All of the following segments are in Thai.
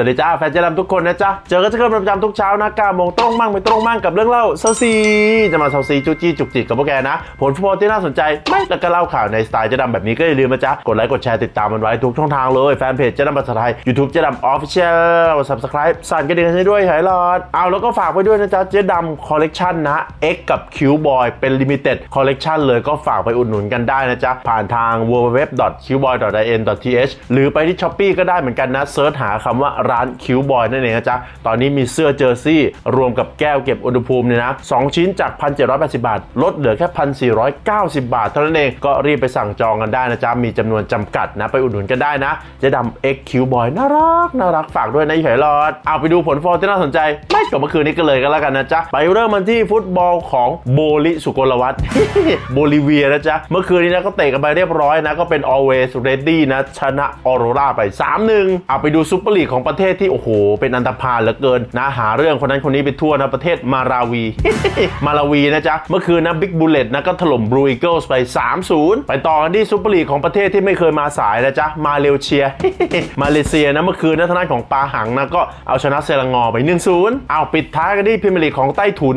วัสดีจ้าแฟนเจดำทุกคนนะจ๊ะ เจอกันเช่นเคยป็นประจำทุกเช้านะ9โมงตรงมั่งไม่ตรงมั่งกับเรื่องเล่าเซาซีจะมาเซาซีจูจี้จุกจิกกับพวกแกนะ ผลฟุตบอลที่น่าสนใจ ไม่แล้วก็เล่าข่าวในสไตล์เจดำแบบนี้ก็อย่าลืมนะจ๊ะ กดไลค์กดแชร์ติดตามมันไว้ทุกช่องทางเลย แฟนเพจเจดำภาษาไทย YouTube เจดำออฟฟิเชียล Subscribe สั่นกระดิ่งให้ด้วยหายหลอดเอาแล้วก็ฝากไว้ด้วยนะจ๊ะเจดำคอลเลกชันนะ X กับ Q Boy เป็น Limited Collection เลยก็ฝากไปอุดหนุนกันได้นะจ๊ะผ่านทาง www.qboy.in.th หรือไปที่ Shopee ก็ได้เหมือนกันนะเซิร์ชหาคำว่าร้าน Q Boy นั่นเองนะจ๊ะ ตอนนี้มีเสื้อเจอร์ซี่ รวมกับแก้วเก็บอุณหภูมิเนี่ยนะ2ชิ้นจาก 1,780 บาท ลดเหลือแค่ 1,490 บาท เท่านั้นเองก็รีบไปสั่งจองกันได้นะจ๊ะ มีจำนวนจำกัดนะ ไปอุดหนุนกันได้นะเจะดำ XQ Boy น่ารักน่ารักฝากด้วยนะอีเหยหลอดเอาไปดูผลฟอลที่น่าสนใจ ไม่กับเมื่อคืนนี้กันเลยกันแล้วกันนะจ๊ะ ไปเริ่มมันที่ฟุตบอลของโบลิสุโกลวัตโบลิเวียนะจ๊ะ เมื่อคืนนี้นะก็เตะกันไปเรียบร้อยนะก็เป็น always ready นะชนะออโรราไป 3-1เอาไปดูซุปเปอร์ลีกของประเทศที่โอ้โห เป็นอันตรพาลเหลือเกินนะหาเรื่องคนนั้นคนนี้ไปทั่วนะประเทศมาราวี มาราวีนะจ๊ะเมื่อคืนนะบิ๊กบูลเลตนะก็ถล่มบรูอีเกิลส์ไป 3-0 ไปต่อกันที่ซุปเปอร์ลีกของประเทศที่ไม่เคยมาสายนะจ๊ะมาเลเซีย มาเลเซียนะเมื่อคืนนะทางด้านของปาหังนะก็เอาชนะเซรังงอไป 1-0เอาปิดท้ายกันที่พรีเมียร์ลีกของไต้ถุน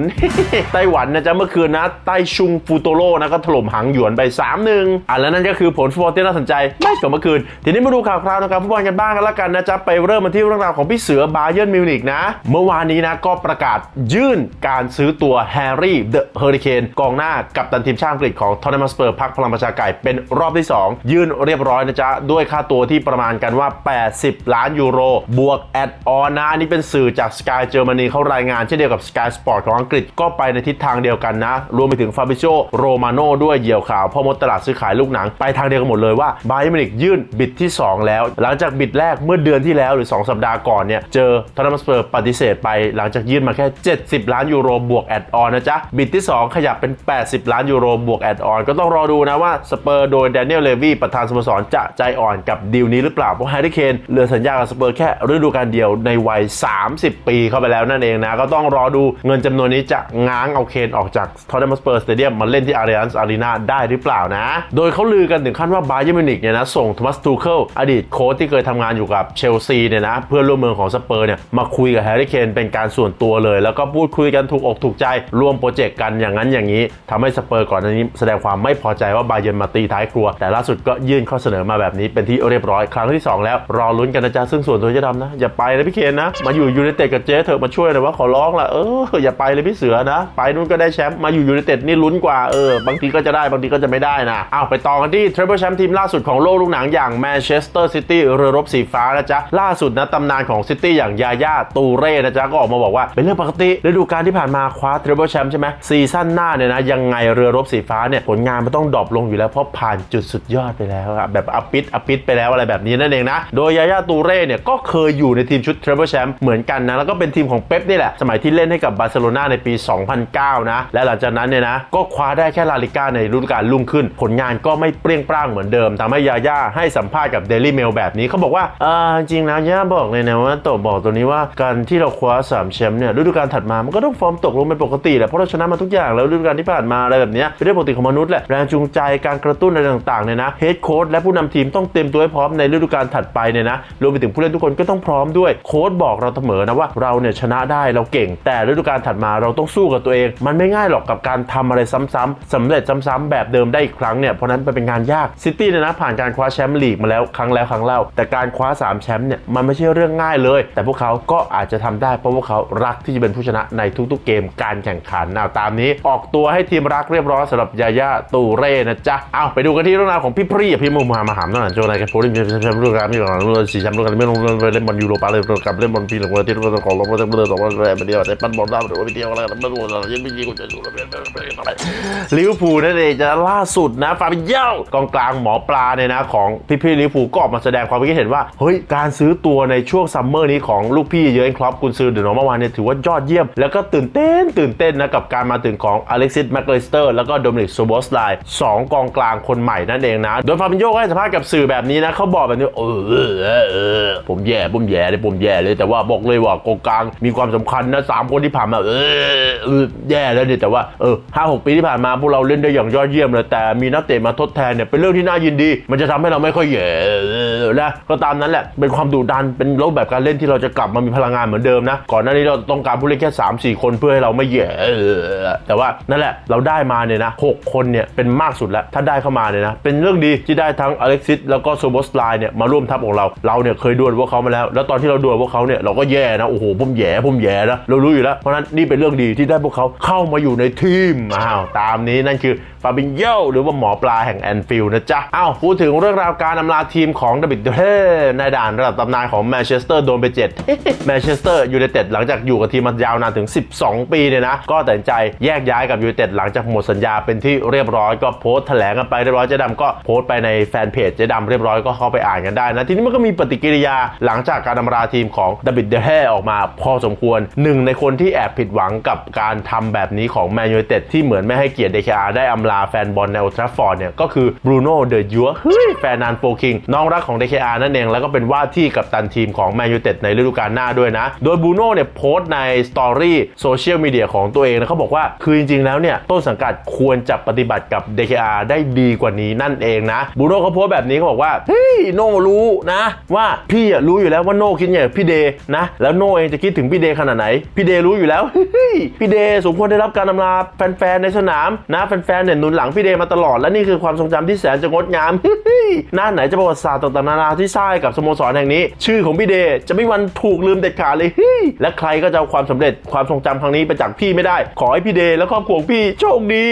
ไต้หวันนะจ๊ะเมื่อคืนนะไต้ชุงฟูโตโร่นะก็ถล่มหังหยวนไป 3-1อะแล้วนั่นก็คือผลฟุตบอลที่น่าสนใจไม่กับเมื่อคืนทีนี้มาดูข่าวคราวนะครับฟุตบอลกันบ้างกันแล้วกันนะจ๊ะไปเริ่มมาที่เรื่องราวของพี่เสือบาเยิร์นมิวนิกนะ เมื่อวานนี้นะก็ประกาศยื่นการซื้อตัวแฮร์รี่เดอะเฮอริเคนกองหน้ากับตันทีมชาติอังกฤษของทอตแนมสเปอร์พักพลังประชาไก่เป็นรอบที่ 2 ยื่นเรียบร้อยนะจ๊ะ ด้วยค่าตัวที่ประมาณกันว่า 80 ล้านยูโร บวกแอดออนนะนี่เป็นสื่อจาก Sky Germany เขารายงานเช่นเดียวกับ Sky Sport ของอังกฤษก็ไปในทิศทางเดียวกันนะ รวมไปถึงฟาบิโชโรมาโน่ด้วยเหยี่ยวข่าวพ่อมดตลาดซื้อขายลูกหนังไปทางเดียวกันหมดเลยว่าบาเยอร์มิวนิกยื่นบิดที่ 2 แล้ว หลังจากบิดแรกเมื่อเดือนที่แล้วหรือ2สัปดาห์ก่อนเนี่ย เจอทอตแนมสเปอร์ปฏิเสธไป หลังจากยื่นมาแค่ 70 ล้านยูโรบวกแอดออนนะจ๊ะ บิดที่ 2 ขยับเป็น 80 ล้านยูโรบวกแอดออนก็ต้องรอดูนะว่าสเปอร์โดยแดเนียลเลวีประธานสโมสรจะใจอ่อนกับดีลนี้หรือเปล่า เพราะแฮร์รี่เคนเหลือสัญญากับสเปอร์แค่ฤดูกาลเดียวในวัย 30 ปีเข้าไปแล้วนั่นเองนะ ก็ต้องรอดูเงินจำนวนนี้จะง้างเอาเคนออกจากทอตแนมสเปอร์สเตเดียมมาเล่นที่อารีอันส์อารีนาได้หรือเปล่านะ โดยเขาลือกันถึงขั้นว่าบาเยอร์มิวนิกเนี่ยนะส่งทมัสทูเคิลอดีตโค้ชที่เคยทำงานอยู่กับเชลซีเนี่ยนะเพื่อนร่วมเมืองของสเปอร์เนี่ยมาคุยกับแฮร์รี่เคนเป็นการส่วนตัวเลย แล้วก็พูดคุยกันถูกอกถูกใจร่วมโปรเจกต์กันอย่างนั้นอย่างนี้ทำให้สเปอร์ก่อนหน้านี้แสดงความไม่พอใจว่าบาเยนมาตีท้ายครัว แต่ล่าสุดก็ยื่นข้อเสนอมาแบบนี้เป็นที่เรียบร้อยครั้งที่ 2 แล้วรอลุ้นกันนะจ๊ะซึ่งส่วนตัวจะดำนะ อย่าไปเลยพี่เคนนะ มาอยู่ยูไนเต็ดกับเจ๊เถอะมาช่วยหน่อยว่าขอร้องละเอออย่าไปเลยพี่เสือนะ ไปนู่นก็ได้แชมป์มาอยู่ยูไนเต็ดนี่ลุ้นกว่าเออบางทีก็จะได้บางทีก็จะไม่ได้นะอ้าวไปต่อกันที่ทรเปิลแชมป์ทีมล่าสุดของโลกลูกหนังอย่างแมนเชสเตอร์ซิตี้เรือรบสีฟ้านะจ๊ะล่าสุดนะตำนานของซิตี้อย่างยาย่าตูเร่นะจ๊ะก็ออกมาบอกว่า เป็นเรื่องปกติฤดูกาลที่ผ่านมาคว้าทริปเปิลแชมป์ใช่ไหมซีซั่นหน้าเนี่ยนะยังไงเรือรบสีฟ้าเนี่ยผลงานมันต้องดรอปลงอยู่แล้วเพราะผ่านจุดสุดยอดไปแล้วอะแบบอปิดอปิดไปแล้วอะไรแบบนี้นั่นเองนะโดยยาย่าตูเร่เนี่ยก็เคยอยู่ในทีมชุดทริปเปิลแชมป์เหมือนกันนะแล้วก็เป็นทีมของเป๊ปนี่แหละสมัยที่เล่นให้กับบาร์เซโลนาในปี 2009 นะและหลังจากนั้นเนี่ยนะก็คว้าได้แค่ลาลิก้าในฤดูกาลรุ่งขึ้น ผลงานก็ไม่เปรี้ยงปร้างเหมือนเดิมทำให้ยาย่าให้สัมภาษณ์กับเดลี่เมลแบบนี้เขาบอกว่าเออจริงนะย่าบอกอกเลยนะว่าโตบอกตัวนี้ว่าการที่เราคว้าสามแชมป์เนี่ยฤดูกาลถัดมามันก็ต้องฟอร์มตกลงเป็นปกติแหละเพราะเราชนะมาทุกอย่างแล้วฤดูกาลที่ผ่านมาอะไรแบบนี้เป็นเรื่องปกติของมนุษย์แหละแรงจูงใจการกระตุ้นอะไรต่างๆเนี่ยนะเฮดโค้ชและผู้นำทีมต้องเตรียมตัวให้พร้อมในฤดูกาลถัดไปเนี่ยนะรวมไปถึงผู้เล่นทุกคนก็ต้องพร้อมด้วยโค้ชบอกเราเสมอนะว่าเราเนี่ยชนะได้เราเก่ง แต่ฤดูกาลถัดมาเราต้องสู้กับตัวเอง มันไม่ง่ายหรอกกับการทำอะไรซ้ำๆสำเร็จซ้ำๆแบบเดิมได้อีกครั้งเนี่ยเพราะนั้นมันเป็นงานยากซิตี้เนี่ยนะผ่านการคว้าแชมป์ลีกมาแล้วครั้งแล้วครั้งเล่าแต่การคว้าสามแชมป์เนี่ยมันไม่ใช่เรื่องง่ายเลย แต่พวกเขาก็อาจจะทำได้เพราะพวกเขารักที่จะเป็นผู้ชนะในทุกๆเกมการแข่งขันเอาตามนี้ออกตัวให้ทีมรักเรียบร้อยสำหรับยาย่าตูเร่นะจ๊ะเอาไปดูกันที่เรื่องราวของพี่พรีพี่มุมมามาหามนั่นโจนายกันโพลิมแชมป์ฤดูกาลที่ก่อนสี่แชมป์ฤดูกาลไม่ลงเล่นบอลยูโรปาเลยกับเล่นบอลปีหลังวันที่เราของเราจะเบอร์สองวันแรกเดียวแต่ปั้นบอลได้หรือว่าเดียวอะไรกันไม่รู้ยังไม่ยิงกูจะอยู่แล้วลิเวอร์พูลนั่นเองจะล่าสุดนะฟาบิเยลกองกลางหมอปลาเนี่ยนะของพี่พี่ลิเวอร์พูลก็ออกมาแสดงความคิดเห็นว่าเฮ้ยการซื้อตัวในช่วงซัมเมอร์นี้ของลูกพี่เยอร์นครอปกุนซือเดนอร์เมื่อวานเนี่ยถือว่ายอดเยี่ยม แล้วก็ตื่นเต้นตื่นเต้นนะกับการมาถึงของอเล็กซิสแมคเลสเตอร์แล้วก็โดมินิกโซบอสไลสองกองกลางคนใหม่นั่นเองนะ โดยฟาบิโยก็ให้สัมภาษณ์กับสื่อแบบนี้นะเขาบอกแบบนี้เออเออผมแย่ผมแย่เลยผมแย่เลยแต่ว่าบอกเลยว่ากองกลางมีความสำคัญนะสามคนที่ผ่านมาเออแย่แล้วเนี่ยแต่ว่าเออห้าหกปีที่ผ่านมาพวกเราเล่นได้อย่างยอดเยี่ยมเลยแต่มีนักเตะมาทดแทนเนี่ยเป็นเรื่องที่น่ายินดี มันจะทำให้เราไม่ค่อยแย่นะก็ตามนั้นแหละเป็นความดุดันเปเป็นรูปแบบการเล่นที่เราจะกลับมามีพลังงานเหมือนเดิมนะ ก่อนหน้านี้เราต้องการผู้เล่นแค่ 3 4 คนเพื่อให้เราไม่แย่แต่ว่านั่นแหละเราได้มาเนี่ยนะหกคนเนี่ยเป็นมากสุดแล้ว ถ้าได้เข้ามาเนี่ยนะ เป็นเรื่องดีที่ได้ทั้งอเล็กซิสแล้วก็โซโบสไลน์เนี่ยมาร่วมทัพของเราเราเนี่ยเคยดวลพวกเขามาแล้ว แล้วตอนที่เราดวลพวกเขาเนี่ยเราก็แย่นะโอ้โหผมแย่ผมแย่นะเรารู้อยู่แล้วเพราะฉะนั้นนี่เป็นเรื่องดีที่ได้พวกเขาเข้ามาอยู่ในทีมอ้าวตามนี้นั่นคือ ฟาบินโยหรือว่าหมอปลาแห่งแอนฟิลด์นะจ๊ะอ้าวพูดถึงเรื่องราวการอำลาทีมของดับบิดเฮ้ในด่านระดับตำนานของแมนเชสเตอร์โดนไปเจ็ดแมนเชสเตอร์ยูไนเต็ดหลังจากอยู่กับทีมมายาวนานถึง 12 ปีเนี่ยนะก็ตัดสินใจแยกย้ายกับยูไนเต็ดหลังจากหมดสัญญาเป็นที่เรียบร้อยก็โพสต์แถลงกันไปเรียบร้อยเจ๊ดำก็โพสต์ไปในแฟนเพจเจ๊ดำเรียบร้อยก็เข้าไปอ่านกันได้นะทีนี้มันก็มีปฏิกิริยาหลังจากการอำลาทีมของดับบิดเดเฮออกมาพอสมควรหนึ่งในคนที่แอบผิดหวังกับการทำแบบนี้ของแมนยูไนเต็ดที่เหมือนไม่ให้เกียรติเดคอาได้อำลาแฟนบอลในโอทราฟอร์ดเนี่ยก็คือบรูโน่เดอะยัวเฮ้ยแฟนนานโฟคิงน้องรักของ DKR นั่นเอง แล้วก็เป็นว่าที่กัปตันทีมของแมนยูเต็ดในฤดูกาลหน้าด้วยนะ โดยบรูโน่เนี่ยโพสต์ในสตอรี่โซเชียลมีเดียของตัวเองนะเขาบอกว่าคือจริงๆแล้วเนี่ยต้นสังกัดควรจะปฏิบัติกับ DKR ได้ดีกว่านี้นั่นเองนะบรูโน่เขาโพสต์แบบนี้เขาบอกว่าเฮ้ยโน่รู้นะ ว่าพี่อะรู้อยู่แล้วว่าโน่คิดอย่างพี่เดย์นะแล้วโน่เองจะคิดถึงพี่เดย์ขนาดไหนพี่เดย์รู้อยู่แล้วเฮ้ยพี่เดย์สมควรได้รับการอำลาแฟนๆในสนามนะแฟนๆเนี่ยหนุนหลังพี่เดย์มาตลอดและนี่คือความทรงจำที่แสนจะงดงามหน้าไหนจะประวัติศาสตร์ต่างๆนานาที่สร้างกับสโมสรแห่งนี้ ชื่อของพี่เดย์จะไม่วันถูกลืมเด็ดขาดเลยและใครก็จะเอาความสำเร็จความทรงจำครั้งนี้ไปจากพี่ไม่ได้ ขอให้พี่เดย์และครอบครัวงพี่โชคดี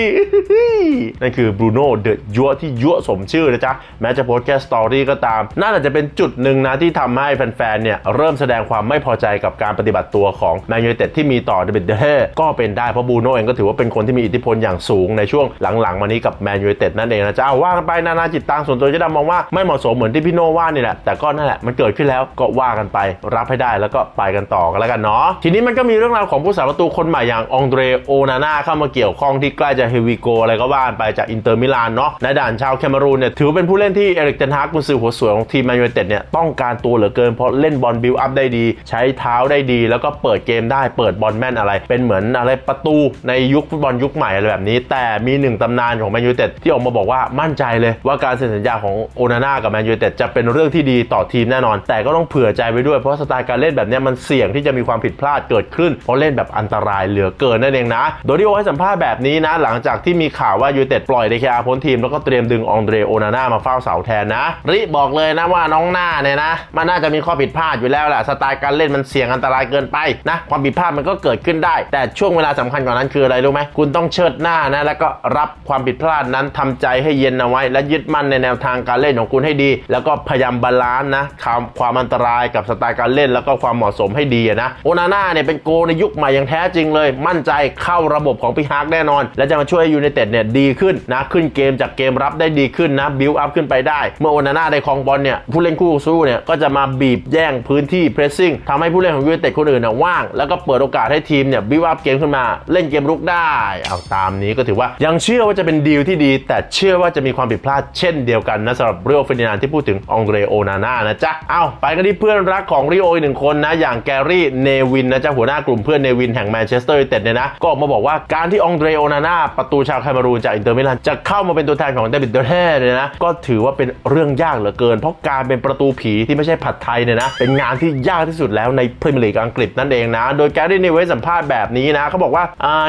นั่นคือบรูโน่เดอะยั่วที่ยั่วสมชื่อนะจ๊ะแม้จะโพสต์แค่สตอรี่ก็ตามน่าจะเป็นจุดหนึ่งนะที่ทำให้แฟนๆเนี่ยเริ่มแสดงความไม่พอใจกับการปฏิบัติตัวของแมนยูเต็ดที่มีต่อเดวิดเดเฮก็เป็นได้เพราะบรูโน่เองก็ถือว่าเป็นคนที่มีอิทธิพลอย่างสูงในช่วงหลังๆมานี้กับแมนยูไนเต็ดนั่นเองนะจ๊ะเอาว่ากันไปนานาจิตตังส่วนตัวเจะดำมองว่าไม่เหมาะสมเหมือนที่พี่โน่ว่านี่แหละแต่ก็นั่นแหละมันเกิดขึ้นแล้วก็ว่ากันไปรับให้ได้แล้วก็ไปกันต่อกันแล้วกันเนาะทีนี้มันก็มีเรื่องราวของผู้สาประตูคนใหม่อย่างองเดรโอนาน่าเข้ามาเกี่ยวข้องที่ใกล้จะเฮวิโกอะไรก็ว่าไปจากอินเตอร์มิลานเนาะในด่านชาวแคเมรูนเนี่ยถือเป็นผู้เล่นที่เอริกเทนฮากกุนซือหัวสวยของทีมแมนยูไนเต็ดเนี่ยต้องการตัวเหลือเกินเพราะเล่นบอลบิลอัพได้ดี ใช้เท้าได้ดี แล้วก็เปิดเกมได้เปิดบอลแม่นอะไร เป็นเหมือนอะไรประตูในยุคฟุตบอลยุคใหม่อะไรแบบนี้ แต่มีหนึ่งตำนานของแมนยูเต็ดที่ออกมาบอกว่ามั่นใจเลยว่าการเซ็นสัญญาของโอนาน่ากับแมนยูเต็ดจะเป็นเรื่องที่ดีต่อทีมแน่นอน แต่ก็ต้องเผื่อใจไว้ด้วยเพราะสไตล์การเล่นแบบนี้มันเสี่ยงที่จะมีความผิดพลาดเกิดขึ้น เพราะเล่นแบบอันตรายเหลือเกินนั่นเองนะ โดยที่โอให้สัมภาษณ์แบบนี้นะ หลังจากที่มีข่าวว่ายูเต็ดปล่อยเดคอาพ้นทีมแล้วก็เตรียมดึงองเดรโอนาน่ามาเฝ้าเสาแทนนะริบอกเลยนะว่าน้องหน้าเนี่ยนะ มันน่าจะมีข้อผิดพลาดอยู่แล้วแหละสไตล์การเล่นมันเสี่ยงอันตรายเกินไปนะความผิดพลาดมันก็เกิดขึ้นได้ แต่ช่วงเวลาสำคัญกว่านั้นคืออะไรรู้ไหมคุณต้องเชิดหน้านะแล้วก็รับความผิดพลาดนั้นทำใจให้เย็นเอาไว้ และยึดมั่นในแนวทางการเล่นของคุณให้ดี แล้วก็พยายามบาลานซ์นะความความอันตรายกับสไตล์การเล่น แล้วก็ความเหมาะสมให้ดีนะโอนาน่าเนี่ยเป็นโกในยุคใหม่อย่างแท้จริงเลย มั่นใจเข้าระบบของพี่ฮาร์กแน่นอน และจะมาช่วยให้ยูไนเต็ดเนี่ยดีขึ้นนะขึ้นเกมจากเกมรับได้ดีขึ้นนะบิวอัพขึ้นไปได้ เมื่อโอนาน่าได้ครองบอลเนี่ยผู้เล่นคู่สู้เนี่ยก็จะมาบีบแย่งพื้นที่เพรสซิ่งทำให้ผู้เล่นของยูไนเต็ดคนอื่นน่ะว่าง แล้วก็เปิดโอกาสให้ทีมเนี่ยบิวอัพเกมขึ้นมา เล่นเกมรุกได้เอาตามนี้ก็ถือว่ายังเชื่อว่าจะเป็นดีลที่ดี แต่เชื่อว่าจะมีความผิดพลาดเช่นเดียวกันนะสำหรับเรียลเฟรดินานที่พูดถึงองเรโอนาน่านะจ๊ะเอาไปกันที่เพื่อนรักของริโออีกหนึ่งคนนะอย่างแกรี่เนวินนะจ๊ะหัวหน้ากลุ่มเพื่อนเนวินแห่งแมนเชสเตอร์ยูไนเต็ดเนี่ยนะก็ออกมาบอกว่าการที่องเรโอนาน่าประตูชาวคเมารูนจากอินเตอร์มิลานจะเข้ามาเป็นตัวแทนของเดวิดเดอแท้เนี่ยนะก็ถือว่าเป็นเรื่องยากเหลือเกิน เพราะการเป็นประตูผีที่ไม่ใช่ผัดไทยเนี่ยนะเป็นงานที่ยากที่สุดแล้วในพรีเมียร์ลีกอังกฤษนั่นเองนะ โดยแกรี่เนวินสัมภาษณ์แบบนี้นะเขาบอกว่า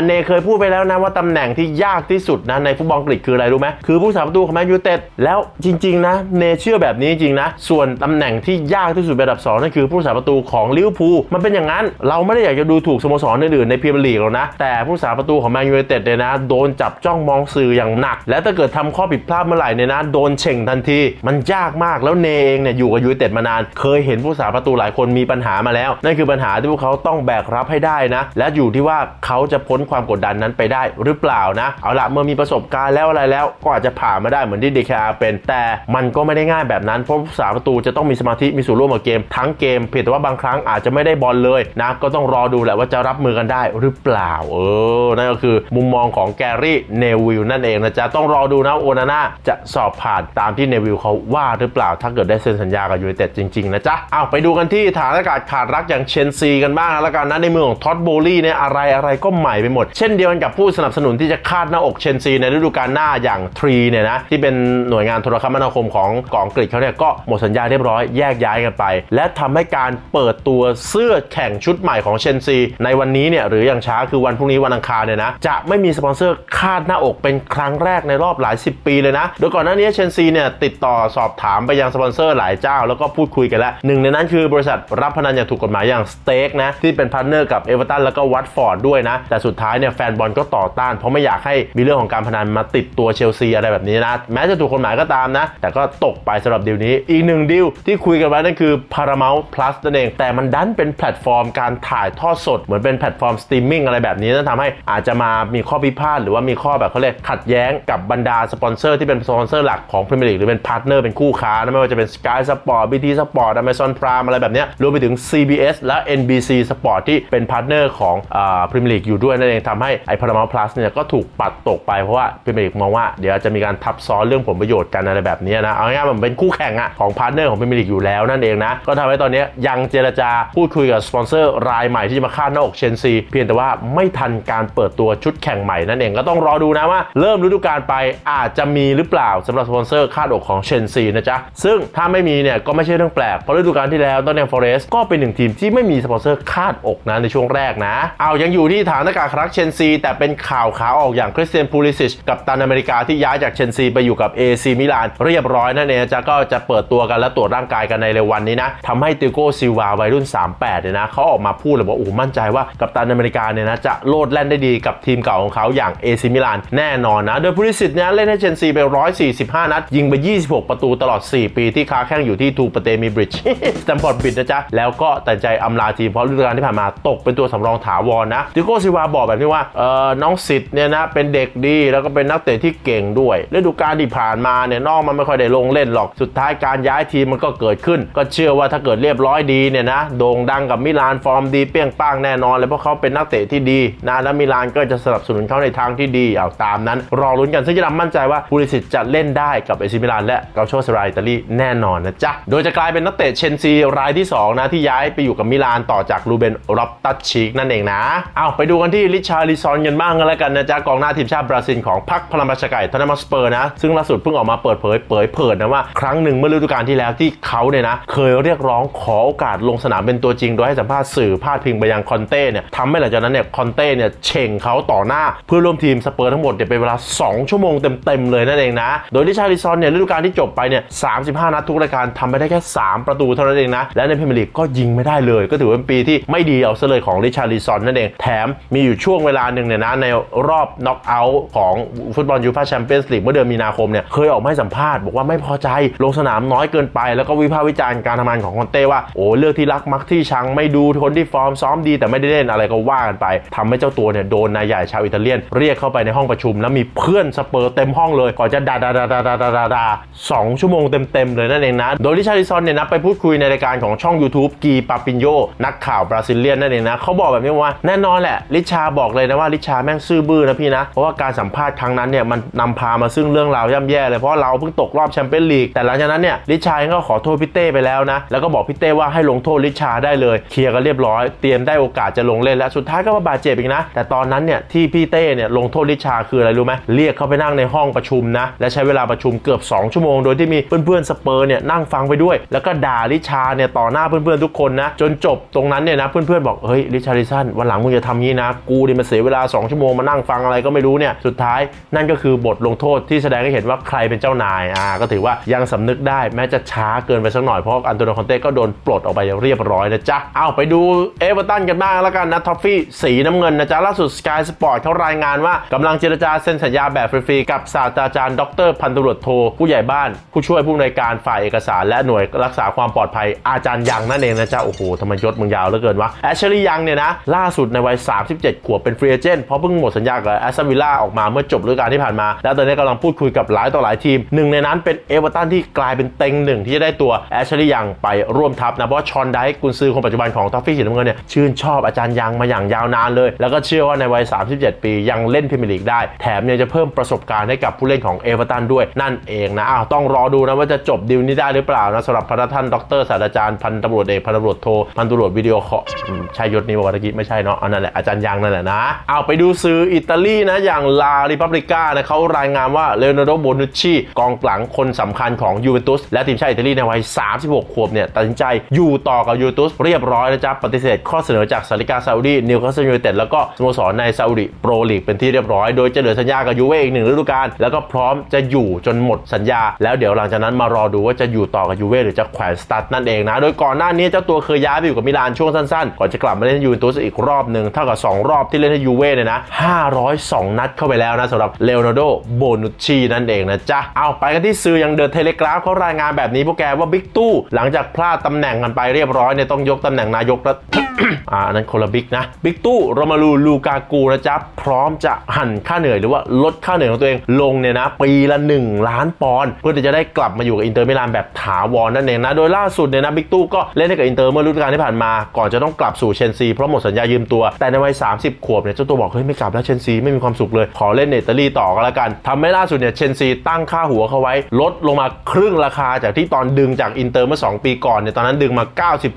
เนเคยพูดไปแล้วนะว่าตำแหน่งที่ยากที่สุดนะในฟุตบอลอังกฤษคืออะไรรู้ไหมคือผู้สาประตูของแมนยูเต็ดแล้วจริง ๆ นะเนเชื่อแบบนี้จริงนะ ส่วนตำแหน่งที่ยากที่สุดเป็นอันดับสองนั่นคือผู้สาประตูของลิเวอร์พูลมันเป็นอย่างนั้น เราไม่ได้อยากจะดูถูกสโมสรอื่นๆในพรีเมียร์ลีกหรอกนะ แต่ผู้สาประตูของแมนยูเต็ดเนี่ยนะ โดนจับจ้องมองสื่ออย่างหนัก และถ้าเกิดทำข้อผิดพลาดเมื่อไหร่เนี่ยนะโดนเฉ่งทันที มันยากมากแล้วเนเองเนี่ยอยู่กับยูเต็ดมานาน เคยเห็นผู้สาประตูหลายคนมีปัญหามาแล้วนั่นคือปัญหาที่พวกเขาต้องแบกรับให้ได้นะ และอยู่ที่ว่าเขาจะพ้นความกดดันนั้นไปได้หรือเปล่านะ เอาละเมื่อมีีประสบการณ์แล้วอะไรแล้วก็อาจจะผ่านมาได้เหมือนที่เดคาเป็น แต่มันก็ไม่ได้ง่ายแบบนั้นเพราะสาประตูจะต้องมีสมาธิมีส่วนร่วมกับเกม ทั้งเกมเพียงแต่ว่าบางครั้งอาจจะไม่ได้บอลเลยนะก็ต้องรอดูแหละว่าจะรับมือกันได้หรือเปล่า เออนั่นก็คือมุมมองของแกรี่เนวิลนั่นเองนะจ๊ะต้องรอดูนะโอนาน่าจะสอบผ่านตามที่เนวิลเขาว่าหรือเปล่า ถ้าเกิดได้เซ็นสัญญากับยูไนเต็ดจริงๆนะจ๊ะเอาไปดูกันที่ฐานอากาศขาดรักอย่างเชนซีกันบ้างแล้วกันนะในเมืองของท็อตโบลี่เนี่ยอะไรอะไรก็ใหม่ไปหมด เช่นเดียวกันกับผู้สนับสนุนที่จะคาดหน้าอกเชนซีในฤดูกาลหน้าอย่างทรีเนี่ยนะที่เป็นหน่วยงานโทรคมนาคมของกองอังกฤษเขาเนี่ยก็หมดสัญญาเรียบร้อยแยกย้ายกันไป และทำให้การเปิดตัวเสื้อแข่งชุดใหม่ของเชนซี ในวันนี้เนี่ยหรืออย่างช้าคือวันพรุ่งนี้วันอังคารเนี่ยนะจะไม่มีสปอนเซอร์คาดหน้าอกเป็นครั้งแรกในรอบหลาย 10 ปีเลยนะ โดยก่อนหน้านี้เชนซีเนี่ยติดต่อสอบถามไปยังสปอนเซอร์หลายเจ้า แล้วก็พูดคุยกันแล้วหนึ่งในนั้นคือบริษัทรับพนันอย่างถูกกฎหมายอย่างสเต็กนะที่เป็นพาร์ทเนอร์กับเอเวอร์ตันแล้วก็วัตฟอร์ดด้วยนะแต่สุดท้ายเนี่ยแฟนบอลก็ต่อต้านเพราะไม่อยากให้มีเรื่องของการพนันมาติดตัวเชลซีอะไรแบบนี้นะ แม้จะถูกกฎหมายก็ตามนะ แต่ก็ตกไปสำหรับดีลนี้ อีกหนึ่งดีลที่คุยกันไว้นั่นคือ Paramount Plus นั่นเอง แต่มันดันเป็นแพลตฟอร์มการถ่ายทอดสด เหมือนเป็นแพลตฟอร์มสตรีมมิ่งอะไรแบบนี้นั่นทำให้อาจจะมามีข้อพิพาทหรือว่ามีข้อแบบเขาเรียกขัดแย้งกับบรรดาสปอนเซอร์ที่เป็นสปอนเซอร์หลักของพรีเมียร์ลีกหรือเป็นพาร์ทเนอร์เป็นคู่ค้านะไม่ว่าจะเป็น Sky Sport BT Sport Amazon Prime อะไรแบบนี้รวมไปถึง CBS และ NBC Sport ที่เป็นพาร์ทเนอร์ของพรีเมียร์ลีกอยู่ด้วยนั่นเองทำให้ไอ้ Paramount Plus เนี่ยก็ถูกปัดตกไปเพราะว่าพรีเมียร์ลีกมองว่าเดี๋ยวจะมีการทับซ้อนเรื่องผลประโยชน์กันอะไรแบบนี้นะเอาง่ายๆมันเป็นคู่แข่งอะของพาร์ทเนอร์ของพรีเมียร์ลีกอยู่แล้วนั่นเองนะก็ทำให้ตอนนี้ยังเจรจาพูดคุยกับสปอนเซอร์รายใหม่ที่จะมาคาดหน้าอกเชนซีเพียงแต่ว่าไม่ทันการเปิดตัวชุดแข่งใหม่นั่นเองก็ต้องรอดูนะว่า เริ่มฤดูกาลไปอาจจะมีหรือเปล่าสำหรับสปอนเซอร์คาดอกของเชนซีนะจ๊ะซึ่งถ้าไม่มีเนี่ยก็ไม่ใช่เรื่องแปลกเพราะฤดูกาลที่แล้วตอนเนียฟอเรสก็เป็นหนึ่งทีมที่ไม่มีสปอนเซอร์คาดอกนะในช่วงแรกนะเอายังอยู่ที่ฐานอากาศครักเชนซีแต่เป็นข่าวขาออกอย่างคริสเตียนพูลิซิชกับตันอเมริกาที่ย้ายจากเชนซีไปอยู่กับ AC มิลานเรียบร้อยนั่นเองจะก็จะเปิดตัวกันและตรวจร่างกายกันในเร็ววันนี้นะทำให้ติโก้ซิวาวัยรุ่น 38เนี่ยนะเขาออกมาพูดเลยว่าโอ้มั่นใจว่ากับตันอเมริกาเนี่ยนะจะโลดแล่นได้ดีกับทีมเก่าของเขาอย่าง AC มิลานแน่นอนนะ โดยพูลิซิชเนี่ยเล่นให้เชนซีไป 145 นัด ยิงไป 26 ประตูตลอด 4 ปีที่ค้าแข่งอยู่ที่ทูปเตมีบริดจ์สแตมฟอร์ดบริดจ์นะจ๊ะแล้วก็ตัดใจอำลาทีมเพราะฤดูกาลที่ผ่านมาตกเป็นตัวสำรองถาวรนะติโก้ซิวาบอกแบบนี้ว่าเออน้องสิทธิ์เนี่ยนะเป็นเด็กดีแล้วก็เป็นนักเตะที่เก่งด้วยฤดูกาลที่ผ่านมาเนี่ยน้องมันไม่ค่อยได้ลงเล่นหรอกสุดท้ายการย้ายทีมมันก็เกิดขึ้น ก็เชื่อว่าถ้าเกิดเรียบร้อยดีเนี่ยนะโด่งดังกับมิลานฟอร์มดีเปี้ยงป้างแน่นอนเลยเพราะเขาเป็นนักเตะที่ดีนะแล้วมิลานก็จะสนับสนุนเขาในทางที่ดีเอาตามนั้น รอลุ้นกันซึ่งจะนำมั่นใจว่าพูลิสิตจะเล่นได้กับเอซิมิลานและเกาโชสราอิตาลีแน่นอนนะจ๊ะโดยจะกลายเป็นนักเตะเชนซีรายที่2นะที่ย้ายไปอยู่กับมิลานต่อจากลูเบนรับตัชชิกนั่นเองนะเอาไปดูกันที่ริชาริซอนกันบ้างกันแล้วกันนะจ๊ะกองหน้าทีมชาติบราซิลของพรรคพลังประชาไก่ทนนัมสเปอร์นะ ซึ่งล่าสุดเพิ่งออกมาเปิดเผยเผยเผยนะว่าครั้งหนึ่งเมื่อฤดูกาลที่แล้วที่เขาเนี่ยนะเคยเรียกร้องขอโอกาสลงสนามเป็นตัวจริง โดยให้สัมภาษณ์สื่อพาดพิงไปยังคอนเต้เนี่ยทำให้หลังจากนั้นเนี่ยคอนเต้เนี่ยเฉ่งเขาต่อหน้าเพื่อร่วมทีมสเปอร์ทั้งหมดเนี่ยเป็นเวลา 2 ชั่วโมงเต็มๆเลยนั่นเองนะ โดยริชาร์ลิซอนเนี่ยฤดูกาลที่จบไปเนี่ย35 นัดทุกรายการทำไปได้แค่ 3 ประตูเท่านั้นเองนะและในพรีเมียร์ลีกก็ยิงไม่ได้เลย ก็ถือว่าเป็นปีที่ไม่ดีเอาซะเลยของริชาริซอนนั่นเองแถมมีอยู่ช่วงเวลาหนึ่งเนี่ยนะในรอบน็อกเอาท์ของฟุตบอลยูฟ่าแชมเปี้ยนส์ลีกเมื่อเดือนมีนาคมเนี่ยเคยออกมาสัมภาษณ์บอกว่าไม่พอใจลงสนามน้อยเกินไป แล้วก็วิพากษ์วิจารณ์การทำงานของคอนเต้ว่าโอ้เลือกที่รักมักที่ชังไม่ดูคนที่ฟอร์มซ้อมดี แต่ไม่ได้เล่นอะไรก็ว่ากันไป ทำให้เจ้าตัวเนี่ยโดนนายใหญ่ชาวอิตาเลียน เรียกเข้าไปในห้องประชุม แล้วมีเพื่อนสเปอร์เต็มห้องเลยก่อนจะด่าด่าด่าด่าด่าด่าดาสองชั่วโมงเต็มเต็มเลยนั่นเองนะโดยริชาริซอนเนี่ยนะไปพูดคุยในรายการของช่อง YouTube กีปาปินโยนักข่าวบราซิเลียนนั่นเองนะเขาบอกแบบนี้ว่าแน่นอนแหละริชาบอกเลยนะว่าริชาแม่งซื่อบื้อนะพี่นะเพราะว่าการสมภาษณ์ครั้งนั้นเนี่ยมันนำพามาซึ่งเรื่องราวย่ำแย่เลยเพราะเราเพิ่งตกรอบแชมเปี้ยนลีกแต่หลังจากนั้นเนี่ยริชาเองก็ขอโทษพี่เต้ไปแล้วนะ แล้วก็บอกพี่เต้ว่าให้ลงโทษริชาได้เลยเคลียร์กันเรียบร้อย เตรียมได้โอกาสจะลงเล่นแล้วสุดท้ายก็มาบาดเจ็บอีกนะ แต่ตอนนั้นเนี่ยที่พี่เต้เนี่ยลงโทษริชาคืออะไรรู้ไหมเรียกเขาไปนั่งในห้องประชุมนะและใช้เวลาประชุมเกือบ 2 ชั่วโมงโดยที่มีเพื่อนๆสเปอร์เนี่ยนั่งฟังไปด้วย แล้วก็ด่าริชาเนี่ยต่อหน้าเพื่อนๆทุกคนนะจนจบตรงนั้นเนี่ยนะเพื่อนๆบอกเฮ้ยริชาริสันวันหลังมึงจะทำงี้นะ กูนี่มันเสียเวลา 2 ชั่วโมงมานั่งฟังอะไรก็ไม่รู้เนี่ยสุดท้าย นั่นก็คือบทลงโทษที่แสดงให้เห็นว่าใครเป็นเจ้านายอ่าก็ถือว่ายังสำนึกได้แม้จะช้าเกินไปสักหน่อยเพราะอันโตนิโอคอนเต้ก็โดนปลดออกไปเรียบร้อยนะจ๊ะเอาไปดูเอเวอร์ตันกันบ้างแล้วกันนะท็อฟฟี่สีน้ำเงินนะจ๊ะล่าสุด Sky Sport เขารายงานว่ากำลังเจรจาเซ็นสัญญาแบบฟรีๆกับศาสตราจารย์ดรพันตำรวจโทผู้ใหญ่บ้าน ผู้ช่วยผู้อำนวยการฝ่ายเอกสาร และหน่วยรักษาความปลอดภัยอาจารย์ยังนั่นเองนะจ๊ะโอ้โหทำไมยศมึงยาวเหลือเกินวะแอชลีย์ยังเนี่ยนะล่าสุดในวัย 37 ขวบเป็นฟรีเอเจนต์เพราะเพิ่งหมดสัญญากับแอสตันวิลล่าออกมาเมื่อจบฤดูกาลที่ผ่านมา แล้วตอนนี้กำลังพูดคุยกับหลายต่อหลายทีมหนึ่งในนั้นเป็นเอเวอร์ตันที่กลายเป็นเต็งหนึ่งที่จะได้ตัวแอชลีย์ยังไปร่วมทัพนะเพราะชอนไดกุนซือคนปัจจุบันของทอฟฟี่สีน้ำเงินเนี่ยชื่นชอบอาจารย์ยังมาอย่างยาวนานเลย แล้วก็เชื่อว่าในวัย 37 ปียังเล่นพรีเมียร์ลีกได้ แถมยังจะเพิ่มประสบการณ์ให้กับผู้เล่นของเอเวอร์ตันด้วยนั่นเองนะอ้าวต้องรอดูนะว่าจะจบดีลนี้ได้หรือเปล่านะสำหรับพระท่านดรศาสตราจารย์พันตำรวจเอกพันตำรวจโทพันตำรวจวิดีโอคอลอืมใช่ยศนี้บอกว่าตะกี้ไม่ใช่เนาะอันนั่นแหละอาจารย์ยังนั่นแหละนะเอาไปดูสื่ออิตาลีนะอย่างลาาริพับลิก้านะเขารายงานว่าเลโอนาร์โดโบนุชชีกองหลังคนสำคัญของยูเวนตุสและทีมชาติอิตาลีในวัย 36 ขวบวบเนี่ยตัดสินใจอยู่ต่อกับยูทูสเรียบร้อยนะจ๊ะปฏิเสธข้อเสนอจากสาริกาซาอุดีนิวคาสเซิลยูไนเต็ดแล้วก็สโมสรในซาอุดิโปรลีกเป็นที่เรียบร้อย โดยจะเหลือสัญญากับยูเว่อีกหนึ่งฤดูกาลแล้วก็พร้อมจะอยู่จนหมดสัญญา แล้วเดี๋ยวหลังจากนั้นมารอดูว่าจะอยู่ต่อกับยูเว่หรือจะแขวนสตาร์ทนั่นเองนะโดยก่อนหน้านี้เจ้าตัวเคยย้ายไปอยู่กับมิลานช่วงสั้นๆก่อนจะกลับมาเล่นยูเวนตุสอีกรอบหนึ่งเท่ากับ 2 รอบที่เล่นให้ยูเว่เนี่ยนะ502 นัดเข้าไปแล้วนะสำหรับเลโอนาร์โดโบนุชชีนั่นเองนะจ๊ะ เอาไปกันที่สื่ออย่างเดอะเทเลกราฟเขารายงานแบบนี้พวกแกว่าบิ๊กตู้หลังจากพลาดตำแหน่งกันไปเรียบร้อยเนี่ยต้องยกตำแหน่งนายกแล้วอ่าอันนั้นคนละบิ๊กนะบิ๊กตู้โรมาลูลูกากูนะจ๊ะพร้อมจะหั่นค่าเหนื่อยหรือว่าลดค่าเหนื่อยของตัวเองลงเนี่ยนะปีละ 1 ล้านปอนด์เพื่อที่จะได้กลับมาอยู่กับอินเตอร์มิลานแบบถาวรนั่นเองนะโดยล่าสุดเนี่ยนะบิ๊กตู้ก็เล่นให้กับอินเตอร์เมื่อฤดูกาลที่ผ่านมา ก่อนจะต้องกลับสู่เชลซีเพราะหมดสัญญายืมตัวแต่ในวัย 30 ขวบเนี่ยเจ้าตัวบอกเฮ้ยไม่กลับแล้วเชลซีไม่มีความสุขเลยขอเล่นในอิตาลีต่อก็แล้วกันทำให้ล่าสุดเนี่ยเชลซีตั้งค่าหัวเขาไว้ ลดลงมาครึ่งราคาจากที่ตอนดึงจากอินเตอร์เมื่อ 2 ปีก่อนเนี่ยตอนนั้นดึงมา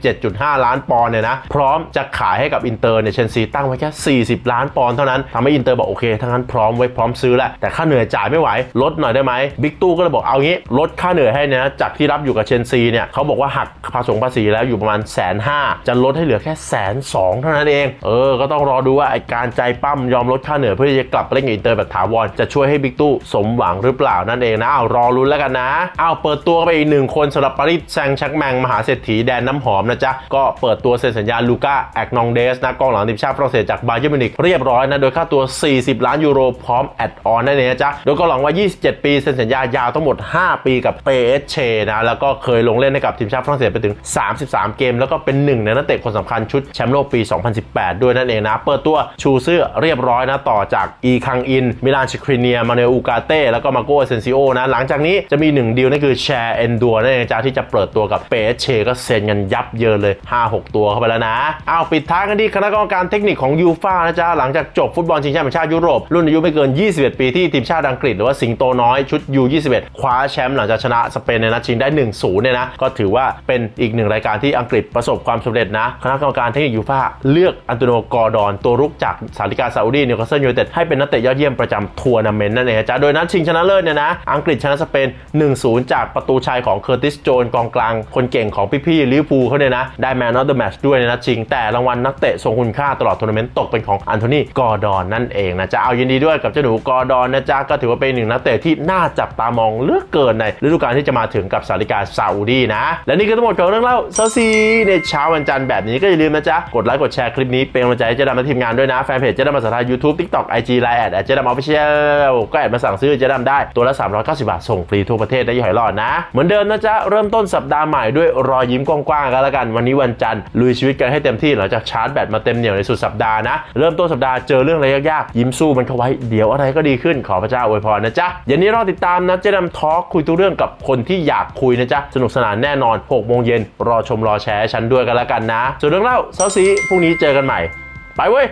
97.5 ล้านปอนด์เนี่ยนะพร้อมจะขายให้กับอินเตอร์เนี่ยเชลซีตั้งไว้แค่ 40 ล้านปอนด์เท่านั้นทำให้อินเตอร์บอกโอเคทั้งนั้นพร้อมไว้พร้อมซื้อแหล้วแต่ค่าเหนื่อยจ่ายไม่ไหวลดหน่อยได้ไหมบิ๊กตู้ก็เลยบอกเอางี้ลดค่าเหนื่อยให้เนี่ยนะจากที่รับอยู่กับเชลซีเนี่ยเขาบอกว่าหักภาษีภาษีแล้วอยู่ประมาณแสนห้าจะลดให้เหลือแค่แสนสองเท่านั้นเอง เออก็ต้องรอดูว่าไอการใจปั้มยอมลดค่าเหนื่อยเพื่อจะกลับไปเล่นกับอินเตอร์แบบถาวรจะช่วยให้บิ๊กตู้สมหวังหรือเปล่านั่นเองนะเอารอรุ้นแล้วกันนะเอาเปิดตัวไปอีกหนึ่งคนสำหรับปารีสแซงต์แชักแมงมหาเศรษฐีแดนน้ำหอมนะจ๊ะก็เปิดตัวเซ็นสัญญาลูก้าแอกนองเดสนะกองหลังทีมชาติฝรั่งเศสจากบาเยิร์นมิวนิกเรียบร้อยนะโดยค่าตัว 40 ล้านยูโรพร้อมแอดออนนั่นเองนะจ๊ะโดยกองหลังวัย27 ปีเซ็นสัญญายาวทั้งหมด 5 ปีกับเปเอสเชนะแล้วก็เคยลงเล่นให้กับทีมชาติฝรั่งเศสไปถึง 33 เกม แล้วก็เป็นหนึ่งในนักเตะคนสำคัญชุดแชมป์โลกปี 2018 ด้วยนั่นเองนะ เปิดตัวชูเสื้อเรียบร้อยนะต่อจากอีคังอิน มิลานชิคริเนีย มาเนลอูกาเต้ แล้วก็มาโกเซนซิโอนะ หลังจากนี้จะมีหนึ่งดีลนั่นคือแชร์เอนดัวนั่นเองจ้าที่จะเปิดตัวกับเปเชก็เซ็นกันยับเยินเลย 5-6 ตัวเข้าไปแล้วนะ เอาปิดท้ายกันที่คณะกรรมการเทคนิคของยูฟ่านะจ๊ะ หลังจากจบฟุตบอลชิงแชมป์ชาติยุโรป รุ่นอายุไม่เกิน 21 ปีที่ทีมชาติอังกฤษหรือว่าสิงโตน้อยชุด U21 คว้าแชมป์หลังจากชนะสเปนในนัดชิงได้ 1-0 เนี่ยนะ ก็ถือว่าเป็นอีกหนึ่งรายการที่อังกฤษประสบความสำเร็จนะ คณะกรรมการเทคนิคยูฟ่าเลือกอันโตโนกอร์ดอนตัวรุกจากสาริกาซาอุดีนิวคาสเซิลยูไนเต็ดให้เป็นนักเตะยอดเยี่ยมประจำทัวร์นาเมนต์นั่นเองจ้ะโดยนัดชิงชนะเลิศเนี่ยนะ อังกฤษชนะสเปน 1-0 จากประตูชัยของเคอร์ติสโจนกองกลางคนเก่งของพี่ๆลิเวอร์พูลเขาเนี่ยนะ ได้แมนออฟเดอะแมชด้วยในนัดชิง แต่รางวัลนักเตะทรงคุณค่าตลอดทัวร์นาเมนต์ตกเป็นของอันโทนีกอร์ดอนนั่นเองนะจ๊ะเอายินดีด้วยกับเจ้าหนูกอร์ดอนนะจ๊ะก็ถือว่าเป็นหนึ่งนักเตะที่น่าจับตามองเลือกเกินในฤดูกาลที่จะมาถึงกับสาริกาซาอุดีนะและนี่ก็ทั้งหมดของเรื่องเล่าเซาซีในเช้าวันจันทร์แบบนี้ก็อย่าลืมนะจ๊ะกดไลค์กดแชร์คลิปนี้เป็นกำลังใจให้เจ๊ดำและทีมงานด้วยนะแฟนเพจเจ๊ดำภาษาไทย YouTube TikTok IG Line แอดแอดเจ๊ดำออฟฟิเชียลก็แอดมาสั่งซื้อเจ๊ดำได้ตัวละ 390 บาท ส่งฟรีทั่วประเทศได้ย่อยหลอดนะ เหมือนเดิมนะจ๊ะ เริ่มต้นสัปดาห์ใหม่ด้วยรอยยิ้มกว้างๆกันแล้วกัน วันนี้วันจันทร์ลุยชีวิตกันให้เต็มที่หลังจากชาร์จแบตมาเต็มเหนียวในสุดสัปดาห์นะ เริ่มต้นสัปดาห์เจอเรื่องอะไรยากๆยิ้มสู้มันเข้าไว้เดี๋ยวอะไรก็ดีขึ้นขอพระเจ้าอวยพรนะจ๊ะเย็นนี้รอติดตามนะเจ๊ดำทอล์กคุยทุกเรื่องกับคนที่อยากคุยนะจ๊ะสนุกสนานแน่นอน6โมงเย็นรอชมรอแชร์ให้ฉันด้วยกันแล้วกันนะส่วนเรื่องเล่าเซาซีพรุ่งนี้เจอกันใหม่ ไปเว้ย